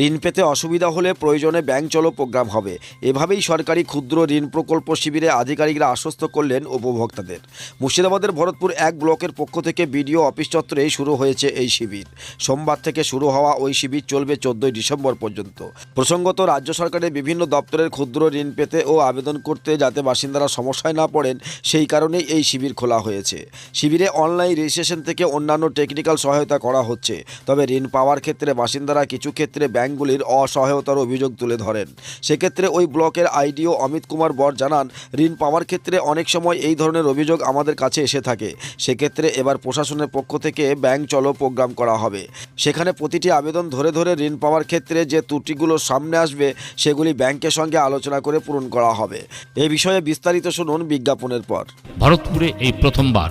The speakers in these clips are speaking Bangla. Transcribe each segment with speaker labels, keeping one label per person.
Speaker 1: ঋণ পেতে অসুবিধা হলে প্রয়োজনে ব্যাংক চলো প্রোগ্রাম হবে। এভাবেই সরকারি ক্ষুদ্র ঋণ প্রকল্প শিবিরে আধিকারিকরা আশ্বস্ত করলেন উপভোক্তাদের। মুর্শিদাবাদের ভরতপুর এক ব্লকের পক্ষ থেকে বিডিও অফিস চত্বরে শুরু হয়েছে এই শিবির। সোমবার থেকে শুরু হওয়া ওই শিবির চলবে চোদ্দই ডিসেম্বর পর্যন্ত। প্রসঙ্গত রাজ্য সরকারের বিভিন্ন দপ্তরের ক্ষুদ্র ঋণ পেতে ও আবেদন করতে যাতে বাসিন্দারা সমস্যায় না পড়েন, সেই কারণেই এই শিবির খোলা হয়েছে। শিবিরে অনলাইন রেজিস্ট্রেশন থেকে অন্যান্য টেকনিক্যাল সহায়তা করা হচ্ছে। তবে ঋণ পাওয়ার ক্ষেত্রে বাসিন্দারা কিছু ক্ষেত্রে ব্যাংকগুলির অসহায়তার অভিযোগ তুলে ধরেন। সেক্ষেত্রে ওই ব্লকের আইডিও অমিত কুমার বর জানান, ঋণ পাওয়ার ক্ষেত্রে অনেক সময় এই ধরনের অভিযোগ আমাদের কাছে এসে থাকে। সেক্ষেত্রে এবার প্রশাসনের পক্ষ থেকে ব্যাংক চলো প্রোগ্রাম করা হবে। সেখানে প্রতিটি আবেদন ধরে ধরে ঋণ পাওয়ার ক্ষেত্রে যে ত্রুটিগুলো সামনে আসবে, সেগুলি ব্যাংকের সঙ্গে আলোচনা করে পূরণ করা হবে। এ বিষয়ে বিস্তারিত শুনুন বিজ্ঞাপনের পর।
Speaker 2: ভারতপুরে এই প্রথমবার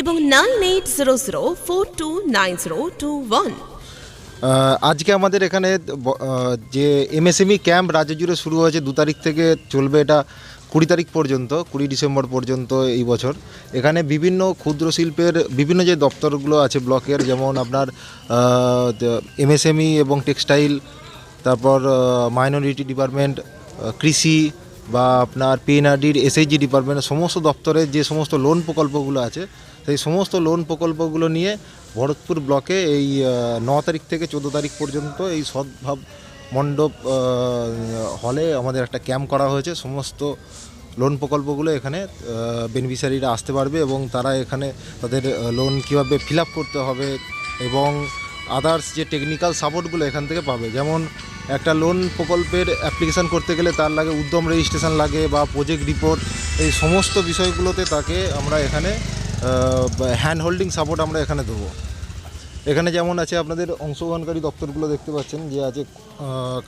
Speaker 3: এবং nine eight zero zero four two nine zero two one.
Speaker 4: আজকে আমাদের এখানে যে এমএসএমই ক্যাম্প রাজ্য জুড়ে শুরু হয়েছে দু তারিখ থেকে চলবে এটা কুড়ি তারিখ পর্যন্ত, কুড়ি ডিসেম্বর পর্যন্ত এই বছর। এখানে বিভিন্ন ক্ষুদ্র শিল্পের বিভিন্ন যে দপ্তরগুলো আছে ব্লকের, যেমন আপনার এমএসএমই এবং টেক্সটাইল, তারপর মাইনরিটি ডিপার্টমেন্ট কৃষি বা আপনার পিএনআরডির এসএইচজি ডিপার্টমেন্টের সমস্ত দপ্তরের যে সমস্ত লোন প্রকল্পগুলো আছে, সেই সমস্ত লোন প্রকল্পগুলো নিয়ে ভরতপুর ব্লকে এই ন তারিখ থেকে চোদ্দ তারিখ পর্যন্ত এই সদ্ভাব মণ্ডপ হলে আমাদের একটা ক্যাম্প করা হয়েছে। সমস্ত লোন প্রকল্পগুলো এখানে বেনিফিশিয়ারিরা আসতে পারবে এবং তারা এখানে তাদের লোন কীভাবে ফিল করতে হবে এবং আদার্স যে টেকনিক্যাল সাপোর্টগুলো এখান থেকে পাবে। যেমন একটা লোন প্রকল্পের অ্যাপ্লিকেশান করতে গেলে তার লাগে উদ্যম রেজিস্ট্রেশন লাগে বা প্রজেক্ট রিপোর্ট এই সমস্ত বিষয়গুলোতে তাকে আমরা এখানে হ্যান্ড হোল্ডিং সাপোর্ট আমরা এখানে দেবো। এখানে যেমন আছে আপনাদের অংশগ্রহণকারী দপ্তরগুলো দেখতে পাচ্ছেন, যে আছে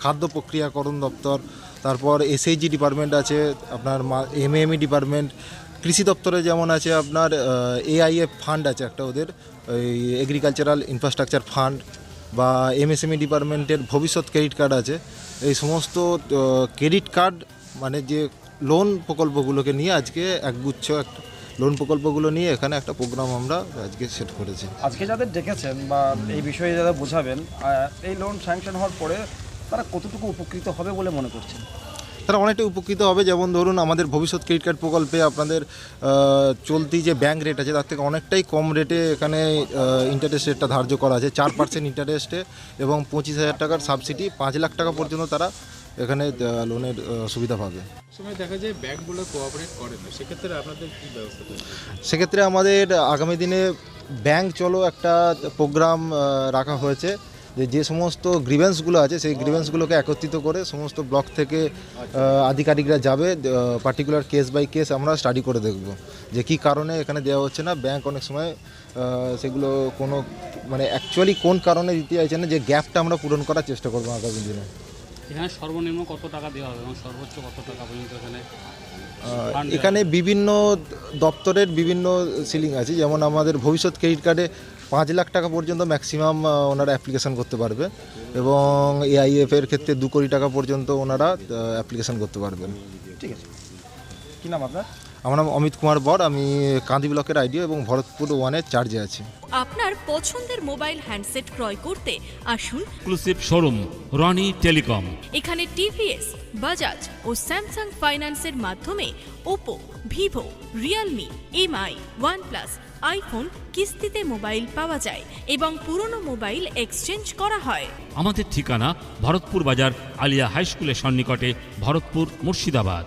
Speaker 4: খাদ্য প্রক্রিয়াকরণ দপ্তর, তারপর এসএইচজি ডিপার্টমেন্ট আছে, আপনার এমএমই ডিপার্টমেন্ট কৃষি দপ্তরে যেমন আছে আপনার এআইএফ ফান্ড আছে একটা ওদের এগ্রিকালচারাল ইনফ্রাস্ট্রাকচার ফান্ড বা এমএসএমই ডিপার্টমেন্টের ভবিষ্যৎ ক্রেডিট কার্ড আছে, এই সমস্ত ক্রেডিট কার্ড মানে যে লোন প্রকল্পগুলোকে নিয়ে আজকে একগুচ্ছ একটা লোন প্রকল্পগুলো নিয়ে এখানে একটা প্রোগ্রাম আমরা আজকে সেট করেছি।
Speaker 5: আজকে যাদের ডেকেছেন বা এই বিষয়ে যারা বোঝাবেন এই লোন স্যাংশন হওয়ার পরে তারা কতটুকু উপকৃত হবে বলে মনে করছেন?
Speaker 4: তারা অনেকটা উপকৃত হবে। যেমন ধরুন আমাদের ভবিষ্যৎ ক্রেডিট কার্ড প্রকল্পে আপনাদের চলতি যে ব্যাংক রেট আছে তার থেকে অনেকটাই কম রেটে এখানে ইন্টারেস্ট রেটটা ধার্য করা আছে। চার পার্সেন্ট ইন্টারেস্টে এবং পঁচিশ হাজার টাকার সাবসিডি পাঁচ লাখ টাকা পর্যন্ত তারা এখানে লোনের সুবিধা পাবে।
Speaker 6: সময় দেখা যায় ব্যাংকগুলো কোঅপারেট করে না। সেক্ষেত্রে আপনাদের কী ব্যবস্থা
Speaker 4: সেক্ষেত্রে আমাদের আগামী দিনে ব্যাংক চলো একটা প্রোগ্রাম রাখা হয়েছে। যে যে সমস্ত গ্রিভেন্সগুলো আছে সেই গ্রিভেন্সগুলোকে একত্রিত করে সমস্ত ব্লক থেকে আধিকারিকরা যাবে পার্টিকুলার কেস বাই কেস আমরা স্টাডি করে দেখব যে কি কারণে এখানে দেওয়া হচ্ছে না ব্যাংক অনেক সময় সেগুলো কোনো মানে অ্যাকচুয়ালি কোন কারণে দিতে চাইছে না যে গ্যাপটা আমরা পূরণ করার চেষ্টা করব আগামী দিনে।
Speaker 7: এখানে সর্বনিম্ন কত টাকা দেওয়া হবে? এবং সর্বোচ্চ কত টাকা পর্যন্ত এখানে
Speaker 4: এখানে বিভিন্ন দপ্তরের বিভিন্ন সিলিং আছে যেমন আমাদের ভবিষ্যৎ ক্রেডিট কার্ডে পাঁচ লাখ টাকা পর্যন্ত ম্যাক্সিমাম ওনারা অ্যাপ্লিকেশন করতে পারবে এবং এআইএফ এর ক্ষেত্রে দু কোটি টাকা পর্যন্ত ওনারা অ্যাপ্লিকেশন করতে পারবেন।
Speaker 5: ঠিক আছে। কী নাম আপনার?
Speaker 4: আমার নাম অমিত কুমার বর আমি কান্দি ব্লকের আইডিও এবং ভরতপুর ওয়ানের চার্জে আছি।
Speaker 8: আপনার পছন্দের মোবাইল হ্যান্ডসেট ক্রয় করতে আসুন।
Speaker 2: এক্সক্লুসিভ শোরুম রনি টেলিকম
Speaker 8: এখানে টিভিএস বাজাজ ও স্যামসাং ফাইন্যান্সের মাধ্যমে Oppo Vivo Realme Mi OnePlus iPhone কিস্তিতে মোবাইল পাওয়া যায় এবং পুরনো মোবাইল এক্সচেঞ্জ করা হয়।
Speaker 2: আমাদের ঠিকানা ভরতপুর বাজার আলিয়া হাই স্কুলের সন্নিকটে Bharatpur Murshidabad.